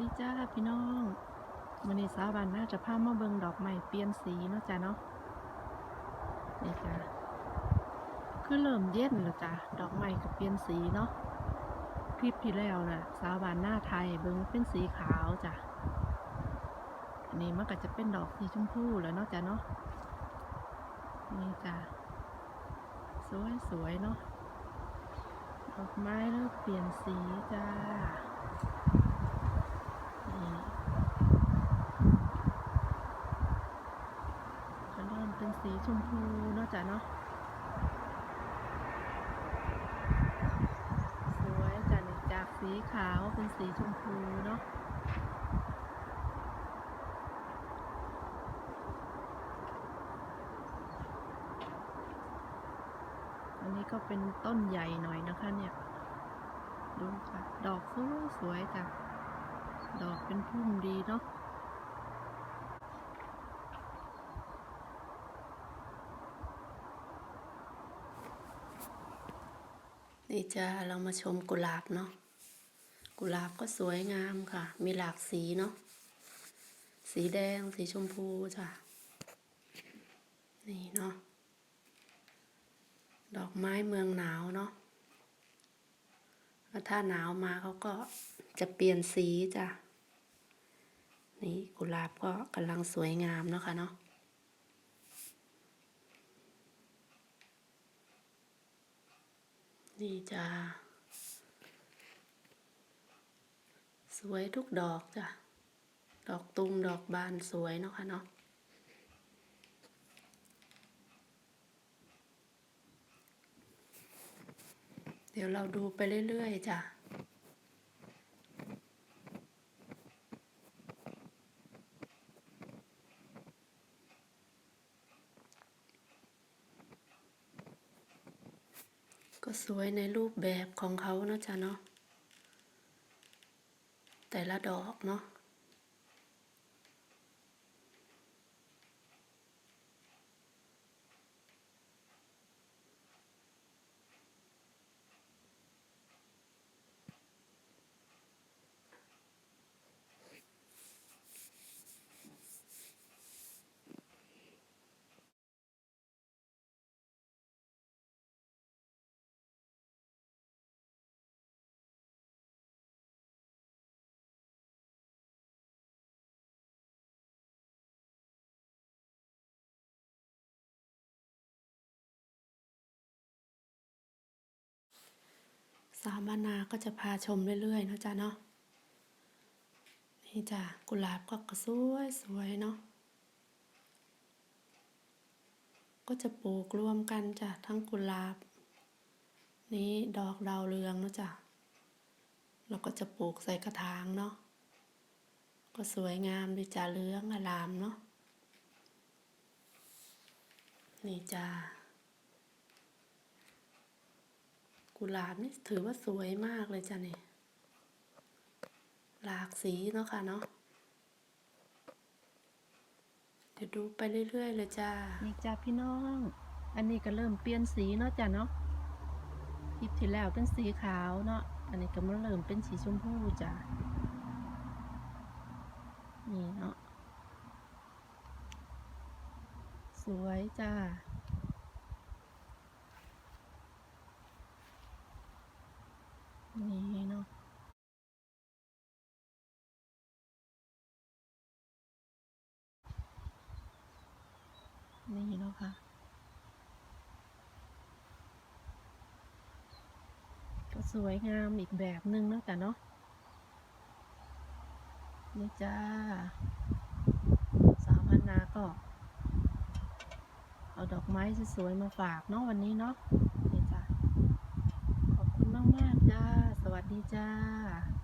ดีจ้าพี่น้องวันนี้สาวบานน่าจะพามาเบิงดอกไม้เปลี่ยนสีเนาะจ้ะเนาะนี่จ้ะคือเริ่มเย็นแล้วจ้ะดอกไม้ก็เปลี่ยนสีเนาะคลิปที่แล้วน่ะ สาวบานหน้าไทยเบิงเป็นสีขาวจ้ะอันนี้มันก็จะเป็นดอกสีชมพูแล้วเนาะจ้ะเนาะนี่จ้ะสวยสวยเนาะดอกไม้เริ่มเปลี่ยนสีจ้า นี่จะเริ่มเป็น สีชมพูเนาะจ้ะเนาะสวยจ้ะนี่จากสีขาวเป็นสีชมพูเนาะอันนี้ก็เป็นต้นใหญ่หน่อยนะคะเนี่ย ดูค่ะ ดอกสวยสวยจ้ะ ดอกเป็นพุ่มดีเนาะ นี่จ้าเรามาชมกุหลาบเนาะกุหลาบก็สวยงามค่ะ มีหลากสีเนาะสีแดงสีชมพูจ้ะนี่เนาะดอกไม้เมืองหนาวเนาะแล้วถ้าหนาวมาเขาก็จะเปลี่ยนสีจ้ะนี่กุหลาบก็กำลังสวยงามเนาะค่ะเนาะ นี่จ้าสวยทุกดอกจ้ะ ดอกตุมดอกบานสวยเนาะค่ะเนาะเดี๋ยวเราดูไปเรื่อยๆจ้ะ ก็สวยในรูปแบบของเขาเนาะจ๊ะเนาะแต่ละดอกเนาะาวบานาก็จะพาชมเรื่อยๆนะจ๊ะเนาะนี่จ้ะกุหลาบก็สวยสวยเนาะก็จะปลูกรวมกันจ้ะทั้งกุหลาบ นี้ดอกดาวเรืองนะจ้ะเราก็จะปลูกใส่กระถางเนาะก็สวยงามดีจ้ะเหลืองอลามเนาะนี่จ้า กุหลาบนี่ถือว่าสวยมากเลยจ้ะนี่ หลากสีเนาะค่ะเนาะ เดี๋ยวดูไปเรื่อยๆเลยจ้า นี่จ้าพี่น้อง อันนี้ก็เริ่มเปลี่ยนสีเนาะจ้ะเนาะคลิปที่แล้วเป็นสีขาวเนาะ อันนี้ก็มาเริ่มเป็นสีชมพูจ้ะ นี่เนาะ สวยจ้า นี่เนาะนี่เนาะค่ะ ก็สวยงามอีกแบบหนึ่งเนาะแต่เนาะนี่จ้า สาวพันนาก็ เอาดอกไม้สวยๆมาฝากเนาะวันนี้เนาะ มากจ้า สวัสดีจ้า